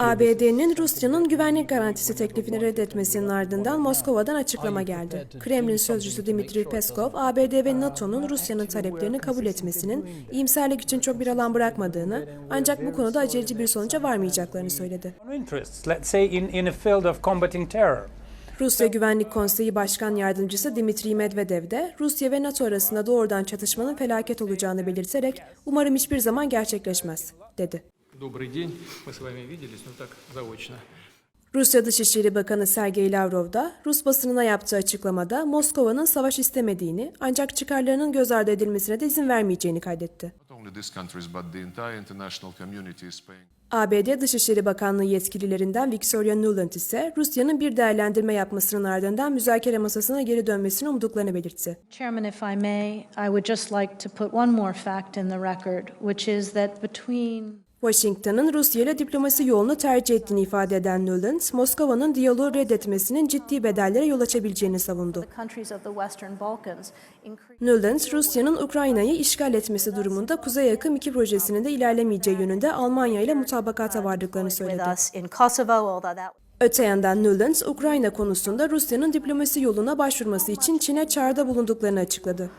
ABD'nin Rusya'nın güvenlik garantisi teklifini reddetmesinin ardından Moskova'dan açıklama geldi. Kremlin sözcüsü Dmitry Peskov, ABD ve NATO'nun Rusya'nın taleplerini kabul etmesinin iyimserlik için çok bir alan bırakmadığını, ancak bu konuda aceleci bir sonuca varmayacaklarını söyledi. Rusya Güvenlik Konseyi Başkan Yardımcısı Dimitri Medvedev de Rusya ve NATO arasında doğrudan çatışmanın felaket olacağını belirterek umarım hiçbir zaman gerçekleşmez dedi. Rusya Dışişleri Bakanı Sergey Lavrov da Rus basınına yaptığı açıklamada Moskova'nın savaş istemediğini ancak çıkarlarının göz ardı edilmesine de izin vermeyeceğini kaydetti. Not only these countries, but the entire international community is paying ABD Dışişleri Bakanlığı yetkililerinden Victoria Nuland ise Rusya'nın bir değerlendirme yapmasının ardından müzakere masasına geri dönmesini umduklarını belirtti. Chairman, if I may, I would just like to put one more fact in the record, which is that between Washington'ın Rusya ile diplomasi yolunu tercih ettiğini ifade eden Nuland, Moskova'nın diyaloğu reddetmesinin ciddi bedellere yol açabileceğini savundu. Nuland, Rusya'nın Ukrayna'yı işgal etmesi durumunda Kuzey Akım 2 projesinin de ilerlemeyeceği yönünde Almanya ile mutabakata vardıklarını söyledi. Öte yandan Nuland, Ukrayna konusunda Rusya'nın diplomasi yoluna başvurması için Çin'e çağrıda bulunduklarını açıkladı.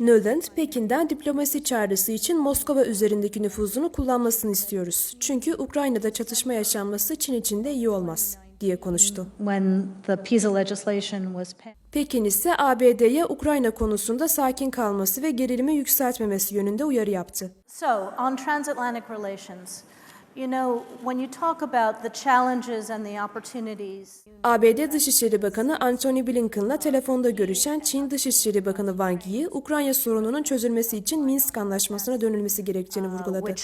Nuland, Pekin'den diplomasi çağrısı için Moskova üzerindeki nüfuzunu kullanmasını istiyoruz. Çünkü Ukrayna'da çatışma yaşanması Çin için de iyi olmaz, diye konuştu. Pekin ise ABD'ye Ukrayna konusunda sakin kalması ve gerilimi yükseltmemesi yönünde uyarı yaptı. So, on transatlantic relations, you know, when you talk about the challenges and the opportunities, ABD Dışişleri Bakanı Antony Blinken'la telefonda görüşen Çin Dışişleri Bakanı Wang Yi, Ukrayna sorununun çözülmesi için Minsk Anlaşması'na dönülmesi gerektiğini vurguladı.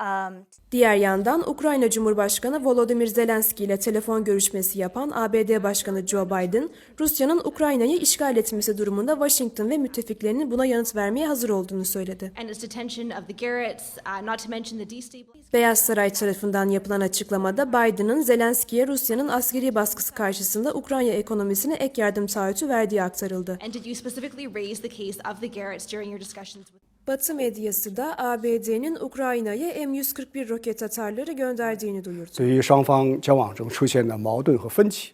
Um, Diğer yandan Ukrayna Cumhurbaşkanı Volodymyr Zelenski ile telefon görüşmesi yapan ABD Başkanı Joe Biden, Rusya'nın Ukrayna'yı işgal etmesi durumunda Washington ve müttefiklerinin buna yanıt vermeye hazır olduğunu söyledi. uh. Beyaz Saray tarafından yapılan açıklamada Biden'ın Zelenski'ye Rusya'nın askeri baskısı karşısında Ukrayna ekonomisine ek yardım taahhütü verdiği aktarıldı. And did you specifically raise the case of the Garretts during your discussions with? Batı medyası da ABD'nin Ukrayna'ya M141 roket atarları gönderdiğini duyurdu. 对于双方交往中出现的矛盾和分歧，